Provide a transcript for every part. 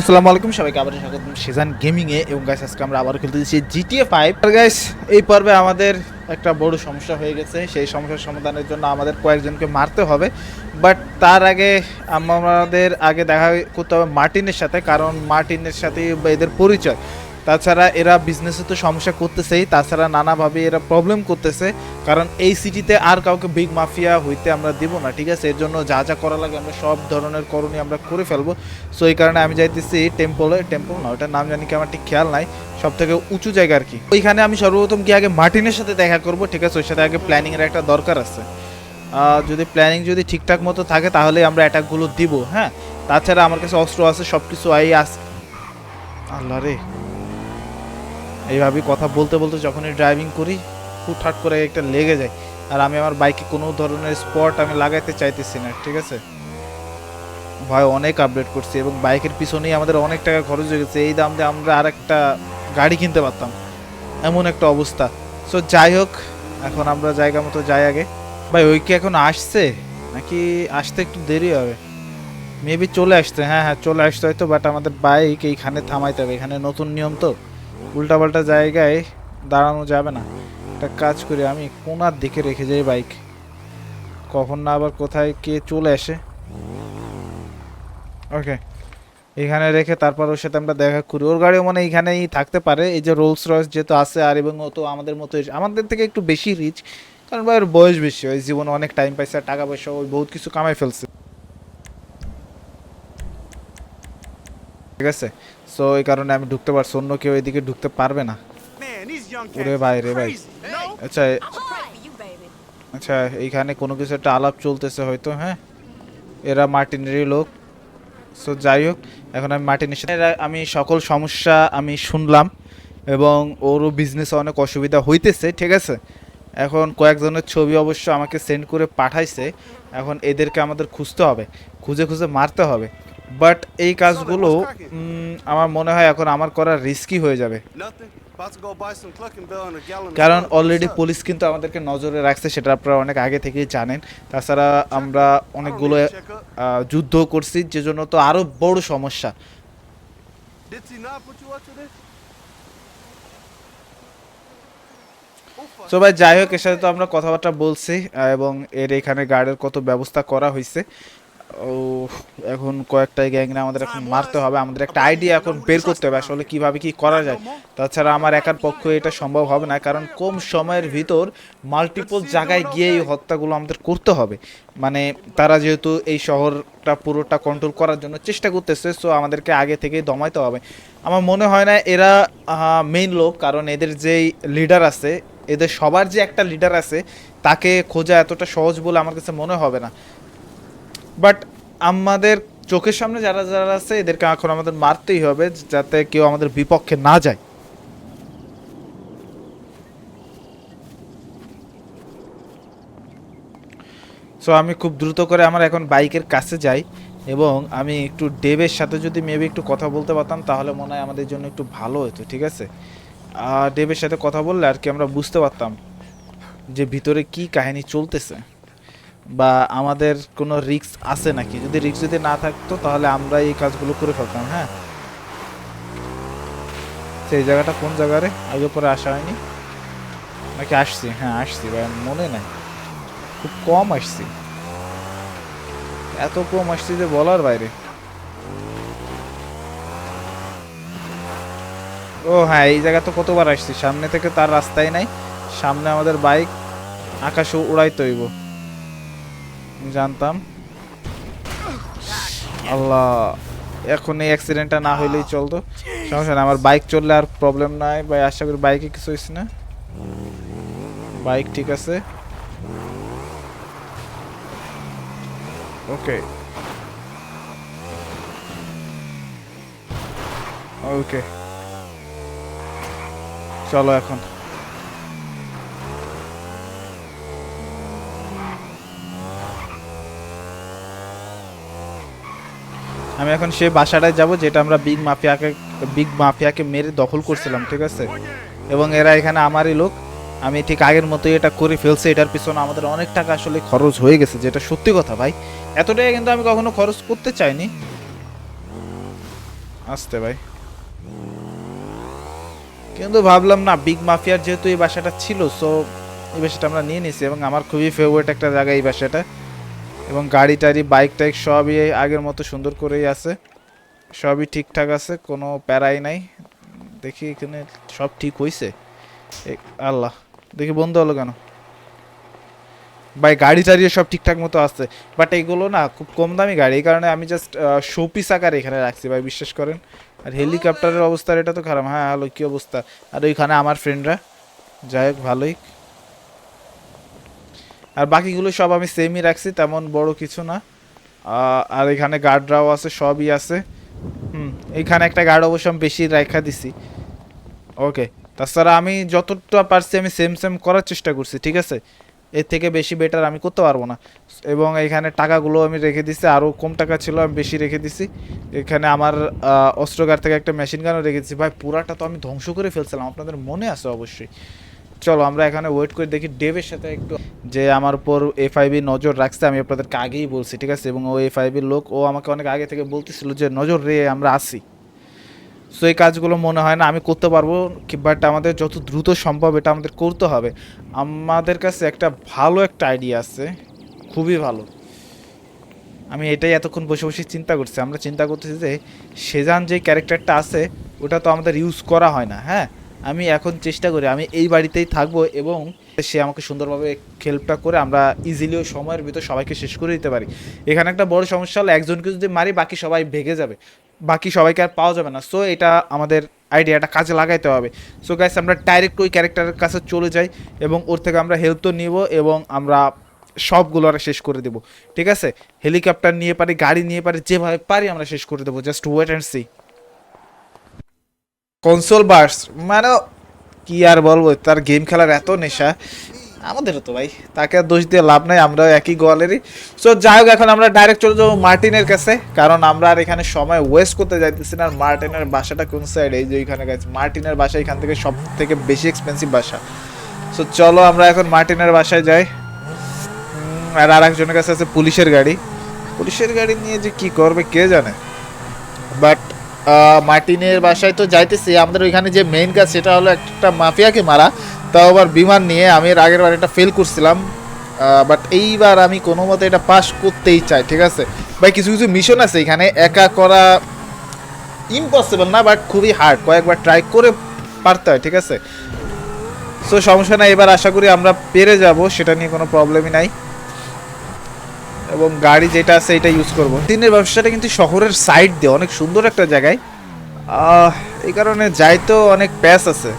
আসসালামু আলাইকুম, সবাইকে আবার স্বাগত সিজন গেমিং এ। এবং গাইস আজকে আমরা আবার খেলতে দিচ্ছি জিটিএ ফাইভ গাইস এই পর্বে আমাদের একটা বড় সমস্যা হয়ে গেছে। সেই সমস্যার সমাধানের জন্য আমাদের কয়েকজনকে মারতে হবে। বাট তার আগে আমাদের আগে দেখা করতে হবে মার্টিনের সাথে, কারণ মার্টিনের সাথে এদের পরিচয়। তাছাড়া এরা বিজনেসে তো সমস্যা করতেছেই, তাছাড়া নানাভাবে এরা প্রবলেম করতেছে, কারণ এই সিটিতে আর কাউকে বিগ মাফিয়া হইতে আমরা দিব না, ঠিক আছে? এর জন্য যা যা করা লাগে আমরা সব ধরনের করণীয় আমরা করে ফেলব। সো এই কারণে আমি যাইতেছি টেম্পলে টেম্পল না, ওটার নাম জানি কি আমার ঠিক খেয়াল নাই সব থেকে উঁচু জায়গা আর কি। ওইখানে আমি সর্বপ্রথম গিয়ে আগে মার্টিনের সাথে দেখা করব, ঠিক আছে? ওর সাথে আগে প্ল্যানিংয়ের একটা দরকার আছে। যদি প্ল্যানিং যদি ঠিকঠাক মতো থাকে, তাহলে আমরা অ্যাটাকগুলো দিব হ্যাঁ? তাছাড়া আমার কাছে অস্ত্র আছে সব কিছু আই আস আল্লাহ রে। এইভাবেই কথা বলতে বলতে যখনই ড্রাইভিং করি, হুটহাট করে একটা লেগে যায়। আর আমি আমার বাইকে কোনো ধরনের স্পট আমি লাগাইতে চাইতেছি না, ঠিক আছে? ভয় অনেক আপডেট করছি এবং বাইকের পিছনেই আমাদের অনেক টাকা খরচ হয়ে গেছে। এই দাম দিয়ে আমরা আর একটা গাড়ি কিনতে পারতাম। এমন একটা অবস্থা। সো যাই হোক, এখন আমরা জায়গা মতো যাই আগে। ভাই, ওই কি এখন আসছে? নাকি আসতে একটু দেরি হবে? মেবি চলে আসতে হ্যাঁ হ্যাঁ চলে আসতে হয়তো বাট আমাদের বাইক এইখানে থামাইতে হবে। এখানে নতুন নিয়ম তো। উল্টাপাল্টা জায়গায় দাঁড়ানো যাবে না। একটা কাজ করি আমি, কোনার দিকে রেখে যাই বাইক কখন না আবার কোথায় কে চলে আসে। ওকে এখানে রেখে তারপর ওর সাথে আমরা দেখা করি। ওর গাড়িও মানে এইখানেই থাকতে পারে। এই যে রোলস রয়েস যেহেতু আছে আর এবং ও তো আমাদের মতো আমাদের থেকে একটু বেশি রিচ কারণ ভাই ওর বয়স বেশি, ওই জীবনে অনেক টাইম পাইছে, টাকা পয়সা, ওই বহুত কিছু কামাই ফেলছে। ঠিক আছে? সো এই কারণে আমি ঢুকতে পারছি অন্য কেউ এদিকে ঢুকতে পারবে না। ওরে ভাই রে ভাই। আচ্ছা baby. আচ্ছা এইখানে কোনো কিছু একটা আলাপ চলতেছে হয়তো হ্যাঁ? এরা মার্টিনেরই লোক। সো যাই হোক এখন আমি মার্টিনের সাথে আমি সকল সমস্যা আমি শুনলাম এবং ওরও বিজনেসে অনেক অসুবিধা হইতেছে ঠিক আছে? এখন কয়েকজনের ছবি অবশ্য আমাকে সেন্ড করে পাঠাইছে। এখন এদেরকে আমাদের খুঁজতে হবে। খুঁজে খুঁজে মারতে হবে। বাট এই কাজগুলো আমার মনে হয় এখন আমার করা রিস্কি হয়ে যাবে। কারণ অলরেডি পুলিশ কিন্তু আমাদেরকে নজরে রাখছে সেটা আপনারা অনেক আগে থেকেই জানেন। তাছাড়া আমরা অনেকগুলো যুদ্ধ করছি যে জন্য তো আরও বড় সমস্যা। তো ভাই যাই হোক এর সাথে তো আমরা কথাবার্তা বলছি এবং এর এখানে গার্ডের কত ব্যবস্থা করা হয়েছে। ও, এখন কয়েকটা গ্যাংরে আমাদের এখন মারতে হবে, আমাদের একটা আইডিয়া এখন বের করতে হবে আসলে কীভাবে কি করা যায়। তাছাড়া আমার একার পক্ষে এটা সম্ভব হবে না, কারণ কম সময়ের ভিতর মাল্টিপল জায়গায় গিয়ে এই হত্যাগুলো আমাদের করতে হবে। মানে তারা যেহেতু এই শহরটা পুরোটা কন্ট্রোল করার জন্য চেষ্টা করতেছে সো আমাদেরকে আগে থেকেই দমাইতে হবে। আমার মনে হয় না এরা মেইন লোক, কারণ এদের যেই লিডার আছে, এদের সবার যে একটা লিডার আছে, তাকে খোঁজা এতটা সহজ বলে আমার কাছে মনে হবে না। বাট আমাদের চোখের সামনে যারা যারা আছে, এদেরকে এখন আমাদের মারতেই হবে যাতে কেউ আমাদের বিপক্ষে না যায়। সো আমি খুব দ্রুত করে আমার এখন বাইকের কাছে যাই এবং আমি একটু ডেভের সাথে যদি মেবি একটু কথা বলতে পারতাম, তাহলে মনে হয় আমাদের জন্য একটু ভালো হতো, ঠিক আছে? আর ডেভের সাথে কথা বললে আর কি আমরা বুঝতে পারতাম যে ভিতরে কি কাহিনী চলতেছে। বা আমাদের কোনো রিস্ক আছে নাকি? যদি রিক্স যদি না থাকতো, তাহলে আমরা এই কাজগুলো করে ফেলতাম হ্যাঁ? সেই জায়গাটা কোন জায়গারে? আগে পরে আসা হয়নি? নাকি আসছি? হ্যাঁ আসছি ভাই, মনে নাই। খুব কম আসছি। এত কম আসছি যে বলার বাইরে। ও হ্যাঁ এই জায়গা তো কতবার আসছি? সামনে থেকে তার রাস্তাই নাই। সামনে আমাদের বাইক আকাশে উড়াইতে হইব। জানতাম। আল্লাহ, এখন এই অ্যাক্সিডেন্টটা না হইলেই চলতো। সমস্যা না আমার বাইক চললে আর প্রবলেম নাই। ভাই, আশা করি বাইকে কিছু হয়েছে না? বাইক ঠিক আছে। ওকে ওকে চলো এখন। আমি এখন সেই বাসাটায় যাব যেটা আমরা বিগ মাফিয়াকে বিগ মাফিয়াকে মেরে দখল করছিলাম, ঠিক আছে? এবং এরা এখানে আমারই লোক। আমি ঠিক আগের মতোই এটা করে ফেলছি, এটার পিছনে আমাদের অনেক টাকা আসলে খরচ হয়ে গেছে, যেটা সত্যি কথা ভাই। এতটাই কিন্তু আমি কখনো খরচ করতে চাইনি। আসতে ভাই। কিন্তু ভাবলাম না বিগ মাফিয়ার যেহেতু এই বাসাটা ছিল সো এই বাসাটা আমরা নিয়ে নিছি এবং আমার খুবই ফেভারিট একটা জায়গা এই বাসাটা। এবং গাড়ি টাড়ি, বাইক টাইক সবই আগের মতো সুন্দর করেই আছে। সবই ঠিকঠাক আছে, কোনো প্যারাই নাই। দেখি এখানে সব ঠিক হয়েছে আল্লাহ। দেখি বন্ধ হলো কেন? ভাই, গাড়ি টাড়িও সব ঠিকঠাক মতো আছে। বাট এইগুলো না, খুব কম দামি গাড়ি। এই কারণে আমি জাস্ট শোপিস আকারে এখানে রাখছি, ভাই, বিশ্বাস করেন। আর হেলিকপ্টারের অবস্থা এটা তো খারাপ। হ্যাঁ হ্যালো, কী অবস্থা? আর ওইখানে আমার ফ্রেন্ডরা যাই হোক, ভালোই। আর বাকিগুলো সব আমি সেমই রাখছি, তেমন বড় কিছু না। আর এখানে গার্ডরাও আছে, সবই আছে। হুম, এখানে একটা গার্ড অবশ্য আমি বেশি রেখা দিছি। ওকে তাছাড়া আমি যতটা পারছি আমি সেম সেম করার চেষ্টা করছি, ঠিক আছে? এর থেকে বেশি বেটার আমি করতে পারব না। এবং এখানে টাকাগুলো আমি রেখে দিছি আরও কম টাকা ছিল আমি বেশি রেখে দিছি। এখানে আমার অস্ত্রগার থেকে একটা মেশিন গানও রেখে দিছি। ভাই, পুরাটা তো আমি ধ্বংস করে ফেলছিলাম, আপনাদের মনে আছে অবশ্যই। চলো, আমরা এখানে ওয়েট করে দেখি ডেভের সাথে একটু যে আমার উপর এফআইবি নজর রাখছে, আমি আপনাদেরকে আগেই বলছি, ঠিক আছে? এবং ও এফ এফআইবির লোক, ও আমাকে অনেক আগে থেকে বলতেছিল যে, নজর রে, আমরা আসি সো এই কাজগুলো মনে হয় না, আমি করতে পারব বাট আমাদের যত দ্রুত সম্ভব এটা আমাদের করতে হবে। আমাদের কাছে একটা ভালো একটা আইডিয়া আছে, খুবই ভালো। আমি এটাই এতক্ষণ বসে বসে চিন্তা করছি। আমরা চিন্তা করতেছি যে সেজান যে ক্যারেক্টারটা আছে, ওটা তো আমাদের ইউজ করা হয় না হ্যাঁ? আমি এখন চেষ্টা করি, আমি এই বাড়িতেই থাকব এবং সে আমাকে সুন্দরভাবে হেল্পটা করে আমরা ইজিলি ওই সময়ের ভিতর সবাইকে শেষ করে দিতে পারি। এখানে একটা বড় সমস্যা হলো একজনকে যদি মারি, বাকি সবাই ভেগে যাবে। বাকি সবাইকে আর পাওয়া যাবে না। সো এটা আমাদের আইডিয়াটা কাজে লাগাইতে হবে। সো গাইস আমরা ডাইরেক্ট ওই ক্যারেক্টারের কাছে চলে যাই এবং ওর থেকে আমরা হেল্প তো নিব এবং আমরা সবগুলো আর শেষ করে দেবো। ঠিক আছে? হেলিকপ্টার নিয়ে পারি, গাড়ি নিয়ে পারি, যেভাবে পারি আমরা শেষ করে দেবো। Just wait and see console burst মানে কি আর বলব, তার গেম খেলার এত নেশা। আমাদেরও তো ভাই, তাকে দোষ দিয়ে লাভ নাই, আমরাও একই গোয়ালেরই। সো যাই হোক, এখন আমরা ডাইরেক্ট চলে যাব মার্টিনের কাছে, কারণ আমরা আর এখানে সময় ওয়েস্ট করতে যাইতেছি না। মার্টিনের বাসাটা কোন সাইড এই যে ওইখানে গেছে মার্টিনের বাসা এখান থেকে সব থেকে বেশি এক্সপেন্সিভ বাসা। সো চলো আমরা এখন মার্টিনের বাসায় যাই। আর আর একজনের কাছে আছে পুলিশের গাড়ি। পুলিশের গাড়ি নিয়ে যে কি করবে, কে জানে? বাট মার্টিনের বাসায় তো যাইতেছি। আমাদের ওইখানে যে মেইন কাজ সেটা হলো একটা মাফিয়াকে মারা। তাও আবার বিমান নিয়ে আমি এর আগের বার এটা ফেল করছিলাম। বাট এইবার আমি কোনো মতে এটা পাস করতেই চাই, ঠিক আছে? ভাই, কিছু কিছু মিশন আছে এখানে। একা করা ইম্পসিবল না বাট খুবই হার্ড কয়েকবার ট্রাই করে পারতে হয়, ঠিক আছে? সো সমস্যা নাই। এবার আশা করি আমরা পেরে যাব, সেটা নিয়ে কোনো প্রবলেমই নাই। এবং গাড়ি যেটা আছে এটা ইউজ করব। দিনের ব্যবসাটা কিন্তু শহরের সাইড দিয়ে, অনেক সুন্দর একটা জায়গায়। এই কারণে যাইতেও অনেক প্যাস আছে।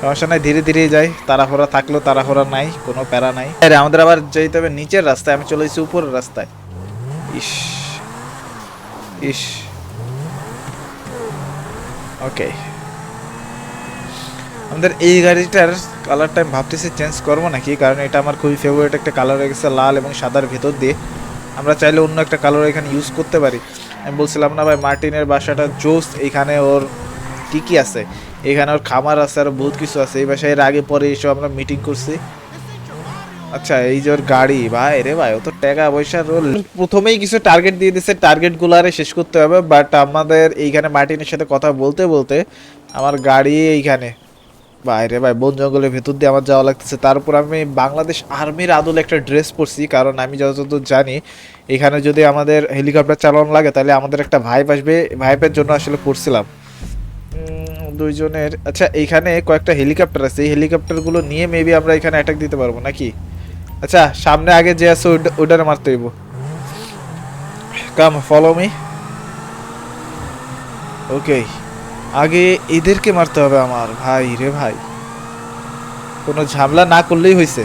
সমস্যা নাই ধীরে ধীরে যাই, তাড়াহুড়া থাকলেও তাড়াহুড়া নাই, কোনো প্যারা নাই। আরে আমাদের আবার যেতে হবে নিচের রাস্তায়, আমি চলে এসেছি উপরের রাস্তায়। ইস ইস। ওকে আমাদের এই গাড়িটার কালারটা আমি ভাবতেছি চেঞ্জ করব নাকি? কারণ এটা আমার খুবই ফেভারিট একটা কালার হয়ে গেছে লাল এবং সাদার ভেতর দিয়ে। আমরা চাইলে অন্য একটা কালার এখানে ইউজ করতে পারি। আমি বলছিলাম না ভাই, মার্টিনের বাসাটা জোস এইখানে ওর কী কী আছে। এখানে ওর খামার আছে আর বহুত কিছু আছে। এই বাসায় এর আগে পরে এসব আমরা মিটিং করছি। আচ্ছা এই যে ওর গাড়ি, ভাই রে ভাই, ও তো টাকা পয়সা রোল প্রথমেই কিছু টার্গেট দিয়ে দিছে টার্গেটগুলো আরে শেষ করতে হবে। বাট আমাদের এইখানে মার্টিনের সাথে কথা বলতে বলতে আমার গাড়ি এইখানে বাইরে ভাই, বন জঙ্গলের ভেতর দিয়ে আমার যাওয়া লাগতেছে। তারপর আমি বাংলাদেশ আর্মির আদলে একটা ড্রেস পরছি, কারণ আমি যতদূর জানি, এখানে যদি আমাদের হেলিকপ্টার চালানো লাগে, তাহলে আমাদের একটা ভাইপ আসবে। ভাইপের জন্য আসলে পড়ছিলাম। দুইজনের আচ্ছা এইখানে কয়েকটা হেলিকপ্টার আছে। এই হেলিকপ্টারগুলো নিয়ে মেবি আমরা এখানে অ্যাটাক দিতে পারব নাকি? আচ্ছা সামনে আগে যে আছে ওইটারে মারতে হইব। কাম ফলো মি ওকে আগে এদেরকে মারতে হবে আমার। ভাই রে ভাই। কোনো ঝামেলা না করলেই হয়েছে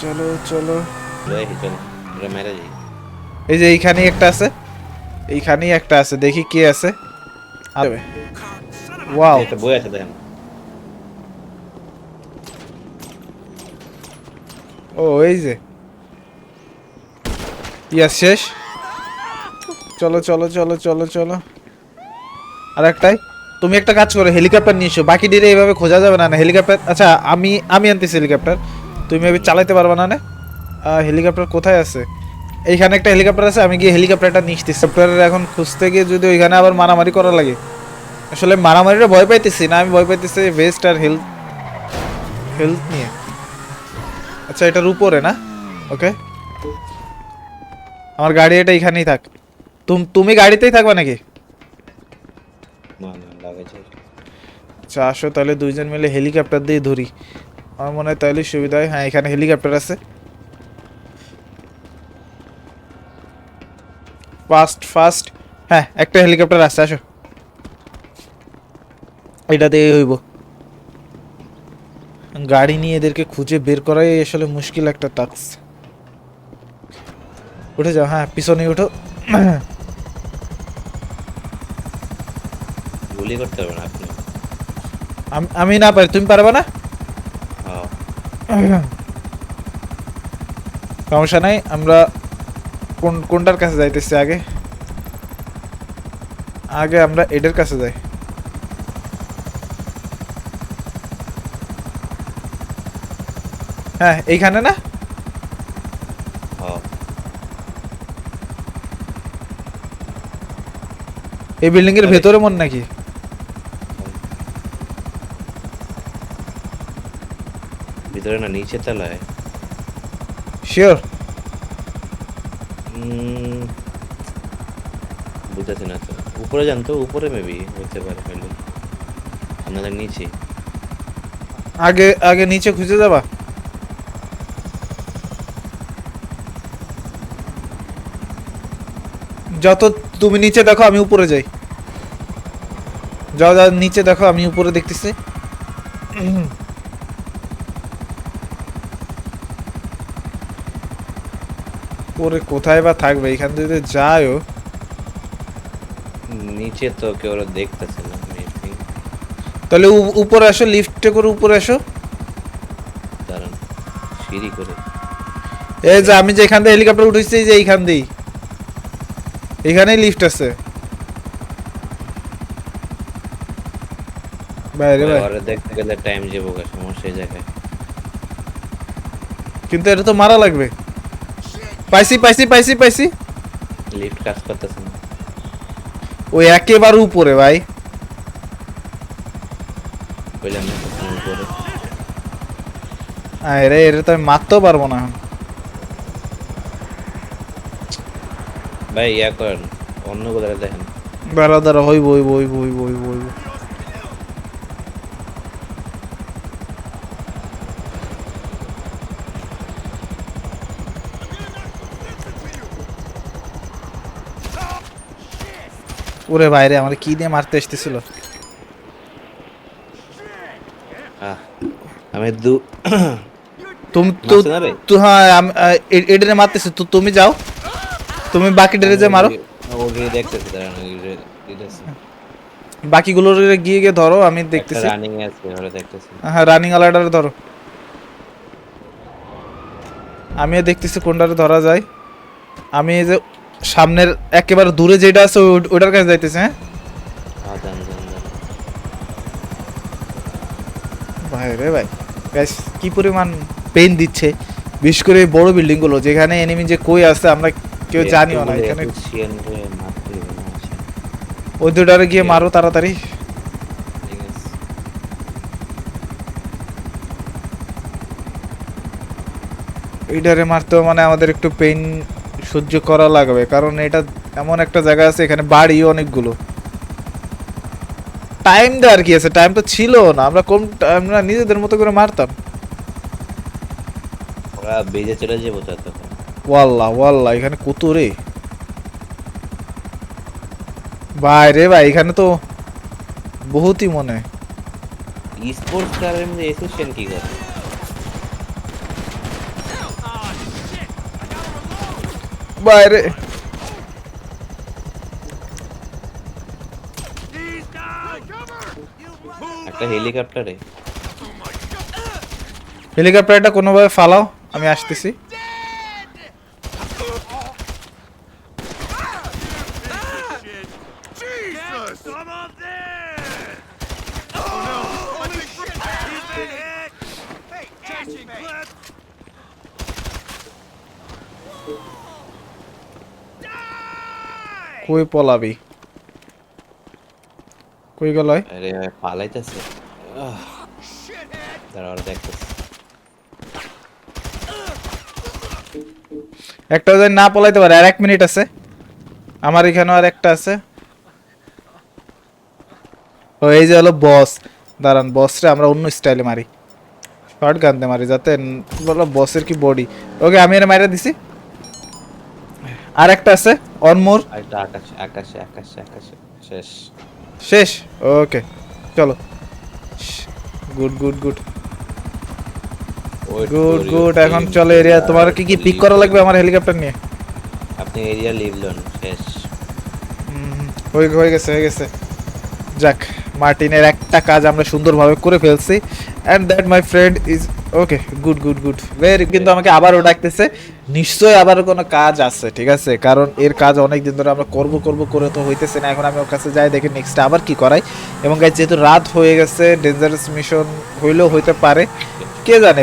চলো চলো। এই যে এইখানেই একটা আছে। এইখানেই একটা আছে দেখি কে আছে। আরে ওয়াও। একটা বই আছে দেখেন। ও এই যে। ইয়াস শেষ। চলো চলো চলো চলো চলো। আর একটাই, তুমি একটা কাজ করো হেলিকপ্টার নিয়ে এসো। বাকি ডিরে এইভাবে খোঁজা যাবে না না হেলিকপ্টার আচ্ছা আমি আমি আনতেছি হেলিকপ্টার তুমি এভাবে চালাইতে পারবে না না? হেলিকপ্টার কোথায় আছে? এইখানে একটা হেলিকপ্টার আছে, আমি গিয়ে হেলিকপ্টারটা নিয়ে আসতেছি। হেলিকপ্টারের এখন খুঁজতে গিয়ে যদি ওইখানে আবার মারামারি করা লাগে। আসলে মারামারিটা ভয় পাইতেছি না, আমি ভয় পাইতেছি ভেস্ট আর হেলথ হেলথ নিয়ে। আচ্ছা এটার উপরে না? ওকে আমার গাড়ি এটা এখানেই থাক। তুমি গাড়িতেই থাকবা নাকি? না আচ্ছা আসো তাহলে দুইজন মিলে হেলিকপ্টার দিয়ে ধরি। আমার মনে হয় তাহলে সুবিধা হয়। হ্যাঁ এখানে হেলিকপ্টার আছে। ফাস্ট ফাস্ট হ্যাঁ একটা হেলিকপ্টার আছে, আসো। এটা দিয়ে হইব। গাড়ি নিয়ে এদেরকে খুঁজে বের করাই আসলে মুশকিল একটা টাস্ক উঠে যাও হ্যাঁ পিছনে উঠো। গুলি করতে হবে না আপনি? আমি না পারি তুমি পারবে না? হ্যাঁ। সমস্যা নাই আমরা কোন কোনটার কাছে যাইতেছি আগে? আগে আমরা এদের কাছে যাই। হ্যাঁ এইখানে না? হ্যাঁ। এই বিল্ডিং এর ভেতরে মন নাকি? ভিতরে না নিচে তলায়? শিওর উম, বুঝতেছি না তো। উপরে যান তো উপরে মেবি হতে পারে হইলে। আপনাদের নিচে? আগে আগে নিচে খুঁজে যাবা। যত তুমি নিচে দেখো আমি উপরে যাই। যাও যাও নিচে দেখো আমি উপরে দেখতেছি। ওরে কোথায় বা থাকবে? এখান থেকে যায়ও। নিচে তো কেউ ওরা দেখতেছে না তাহলে উপরে আসো লিফটে করে উপরে আসো। দাঁড়ান সিঁড়ি করে। এই যে আমি যে এখান থেকে হেলিকপ্টার উঠেছি যে এইখান দিয়েই। এখানেই লিফট আছে। বাইরে ভাই ওরা দেখতে গেলে টাইম যাব সমস্যা জায়গায় কিন্তু এটা তো মারা লাগবে। পাইছি পাইছি পাইছি পাইছি। লিফট কাজ করতেছে না। ওই একেবারে উপরে ভাই। বললাম না উপরে। আরে এটা তো আমি মারতেও পারব না। ভাই ইয়া করেন অন্য কোথায় দেখেন। দাঁড়া দাঁড়া হইব হইব হইব হইব হইব হইব। ওরে বাইরে আমার কি দিয়ে মারতে এসতেছিল আহ আমি দু তুমি তো তো হ্যাঁ আমি এডেনে মারতেছি তো তুমি যাও। তুমি বাকি ডেরে যে মারো। ওকে দেখতেছি বাকিগুলোর গিয়ে গিয়ে ধরো আমি দেখতেছি। রানিং আছে ওরা দেখতেছি। হ্যাঁ রানিং আলাদার ধরো। আমিও দেখতেছি কোনটারে ধরা যায়। আমি এই যে সামনের একেবারে দূরে যেটা আছে ওটার কাছে যাইতেছে হ্যাঁ? হ্যাঁ ভাই রে ভাই গ্যাস কি পরিমাণ পেন দিচ্ছে। বিশেষ করে বড় বিল্ডিংগুলো যেখানে এনিমি যে কই আছে আমরা কেউ জানিও না এখানে আচ্ছা। ওই দুটারে গিয়ে মারো তাড়াতাড়ি। এইটারে মারতেও মানে আমাদের একটু পেন সহ্য করা লাগবে কারণ এটা এমন একটা জায়গা আছে এখানে বাড়ি অনেকগুলো। টাইম দেওয়ার কি আছে? টাইম তো ছিল না আমরা কম আমরা নিজেদের মতো করে মারতাম। ওরা বেজে চলে যাব তো তখন ওয়াল্লাহ ওয়াল্লাহ এখানে কত রে? ভাই রে ভাই এখানে তো বহুতই মনে হয়। স্পোর্টস কারের মধ্যে এসোসিয়েশন কি করে? বাইরে। একটা হেলিকপ্টারে। হেলিকপ্টারটা কোনোভাবে ফালাও আমি আসতেছি। কই পলাবি? কই গেল আরে পালাইতেছে। দাঁড়া ওরা দেখতেছে। একটা যদি না পলাইতে পারে আর এক মিনিট আছে। আমার এখানেও আর একটা আছে। ও এই যে হলো বস দাঁড়ান বসরে আমরা অন্য স্টাইলে মারি। শর্ট গানতে মারি যাতে বলো বসের কি বডি ওকে আমি এর মাইরা দিছি। আর একটা আছে। অনমোর আরেকটা আকাশে আকাশে আকাশে আকাশে। শেষ। শেষ? ওকে চলো। Good good good good good এখন চলো এরিয়া তোমার কি কি পিক করা লাগবে আমার হেলিকপ্টার নিয়ে? আপনি এরিয়া লিভ লোন শেষ। হয়ে হয়ে গেছে হয়ে গেছে। যাক মার্টিনের একটা কাজ আমরা সুন্দরভাবে করে ফেলছি। And that my friend is okay good good good very কিন্তু আমাকে আবারও ডাকতেছে নিশ্চয়ই আবার কোনো কাজ আছে ঠিক আছে? কারণ এর কাজ অনেক দিন ধরে আমরা করব করব করে তো হইতেছে না। এখন আমি ওর কাছে যাই দেখি নেক্সট আবার কি করাই। এবং যেহেতু রাত হয়ে গেছে ডেঞ্জারাস মিশন হইলেও হইতে পারে কে জানে?